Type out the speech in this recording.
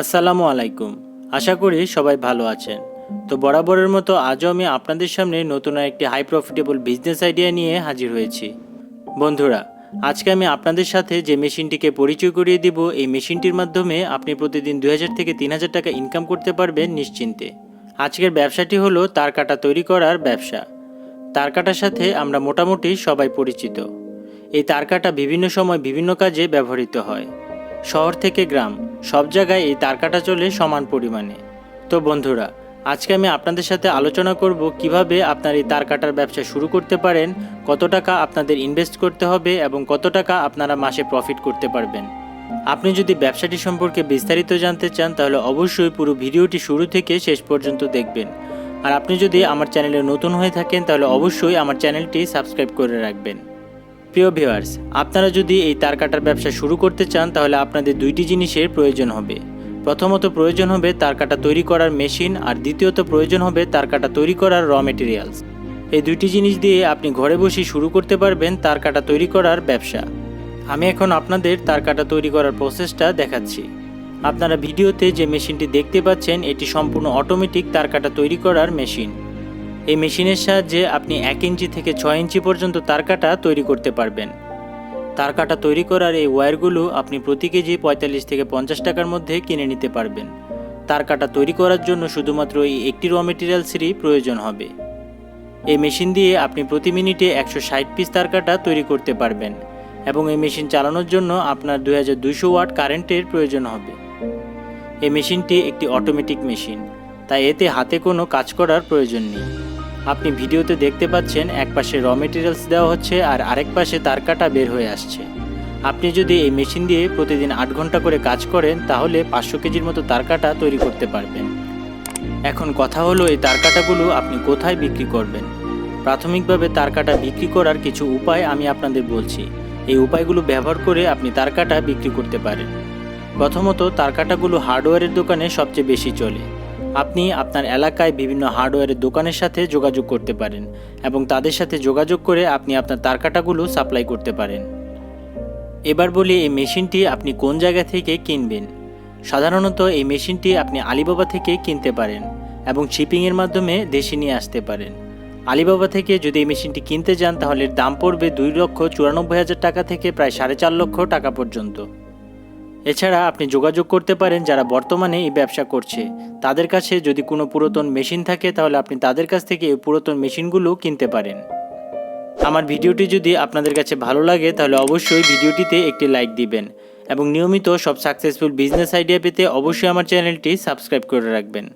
আসসালামু আলাইকুম। আশা করি সবাই ভালো আছেন। তো বরাবরের মতো আজও আমি আপনাদের সামনে নতুন একটি হাই প্রফিটেবল বিজনেস আইডিয়া নিয়ে হাজির হয়েছি। বন্ধুরা, আজকে আমি আপনাদের সাথে যে মেশিনটিকে পরিচয় করিয়ে দিব, এই মেশিনটির মাধ্যমে আপনি প্রতিদিন দুই হাজার থেকে তিন হাজার টাকা ইনকাম করতে পারবেন নিশ্চিন্তে। আজকের ব্যবসাটি হলো তার কাটা তৈরি করার ব্যবসা। তার কাটার সাথে আমরা মোটামুটি সবাই পরিচিত। এই তার কাটা বিভিন্ন সময় বিভিন্ন কাজে ব্যবহৃত হয়। শহর থেকে গ্রাম, সব জায়গায় এই তারকাটা চলে সমান পরিমাণে। তো বন্ধুরা, আজকে আমি আপনাদের সাথে আলোচনা করব কীভাবে আপনার এই তার কাটার ব্যবসা শুরু করতে পারেন, কত টাকা আপনাদের ইনভেস্ট করতে হবে এবং কত টাকা আপনারা মাসে প্রফিট করতে পারবেন। আপনি যদি ব্যবসাটি সম্পর্কে বিস্তারিত জানতে চান, তাহলে অবশ্যই পুরো ভিডিওটি শুরু থেকে শেষ পর্যন্ত দেখবেন। আর আপনি যদি আমার চ্যানেলে নতুন হয়ে থাকেন, তাহলে অবশ্যই আমার চ্যানেলটি সাবস্ক্রাইব করে রাখবেন। প্রিয় ভিউয়ার্স, আপনারা যদি এই তার কাটার ব্যবসা শুরু করতে চান, তাহলে আপনাদের দুইটি জিনিসের প্রয়োজন হবে। প্রথমত প্রয়োজন হবে তার কাটা তৈরি করার মেশিন আর দ্বিতীয়ত প্রয়োজন হবে তার কাটা তৈরি করার র মেটেরিয়ালস এই দুইটি জিনিস দিয়ে আপনি ঘরে বসে শুরু করতে পারবেন তার কাটা তৈরি করার ব্যবসা। আমি এখন আপনাদের তার কাটা তৈরি করার প্রসেসটা দেখাচ্ছি। আপনারা ভিডিওতে যে মেশিনটি দেখতে পাচ্ছেন, এটি সম্পূর্ণ অটোমেটিক তার কাটা তৈরি করার মেশিন এই মেশিনের সাহায্যে আপনি এক ইঞ্চি থেকে ছয় ইঞ্চি পর্যন্ত তার কাটা তৈরি করতে পারবেন। তার কাটা তৈরি করার এই ওয়্যারগুলো আপনি প্রতি কেজি পঁয়তাল্লিশ থেকে পঞ্চাশ টাকার মধ্যে কিনে নিতে পারবেন। তার কাটা তৈরি করার জন্য শুধুমাত্র এই একটি র মেটেরিয়ালসেরই প্রয়োজন হবে। এই মেশিন দিয়ে আপনি প্রতি মিনিটে একশো ষাট পিস তার কাটা তৈরি করতে পারবেন এবং এই মেশিন চালানোর জন্য আপনার দুই হাজার দুইশো ওয়াট কারেন্টের প্রয়োজন হবে। এই মেশিনটি একটি অটোমেটিক মেশিন তাই এতে হাতে কোনো কাজ করার প্রয়োজন নেই। আপনি ভিডিওতে দেখতে পাচ্ছেন এক পাশে র মেটেরিয়ালস দেওয়া হচ্ছে আর আরেক পাশে তার কাটা বের হয়ে আসছে। আপনি যদি এই মেশিন দিয়ে প্রতিদিন আট ঘণ্টা করে কাজ করেন, তাহলে পাঁচশো কেজির মতো তার কাটা তৈরি করতে পারবেন। এখন কথা হলো, এই তার কাটাগুলো আপনি কোথায় বিক্রি করবেন? প্রাথমিকভাবে তার কাটা বিক্রি করার কিছু উপায় আমি আপনাদের বলছি। এই উপায়গুলো ব্যবহার করে আপনি তার কাটা বিক্রি করতে পারেন। প্রথমত, তার কাটাগুলো হার্ডওয়্যারের দোকানে সবচেয়ে বেশি চলে। আপনি আপনার এলাকায় বিভিন্ন হার্ডওয়্যারের দোকানের সাথে যোগাযোগ করতে পারেন এবং তাদের সাথে যোগাযোগ করে আপনি আপনার তার কাটাগুলো সাপ্লাই করতে পারেন। এবার বলি এই মেশিনটি আপনি কোন জায়গা থেকে কিনবেন। সাধারণত এই মেশিনটি আপনি আলিবাবা থেকে কিনতে পারেন এবং শিপিংয়ের মাধ্যমে দেশে নিয়ে আসতে পারেন। আলিবাবা থেকে যদি এই মেশিনটি কিনতে যান তাহলে দাম পড়বে দুই লক্ষ চুরানব্বই হাজার টাকা থেকে প্রায় সাড়ে চার লক্ষ টাকা পর্যন্ত। এছাড়া আপনি যোগাযোগ করতে পারেন যারা বর্তমানে এই ব্যবসা করছে। তাদের কাছে যদি কোনো পুরাতন মেশিন থাকে, তাহলে আপনি তাদের কাছ থেকে এই পুরাতন মেশিনগুলো কিনতে পারেন। আমার ভিডিওটি যদি আপনাদের কাছে ভালো লাগে, তাহলে অবশ্যই ভিডিওটিতে একটি লাইক দিবেন এবং নিয়মিত সব সাকসেসফুল বিজনেস আইডিয়া পেতে অবশ্যই আমার চ্যানেলটি সাবস্ক্রাইব করে রাখবেন।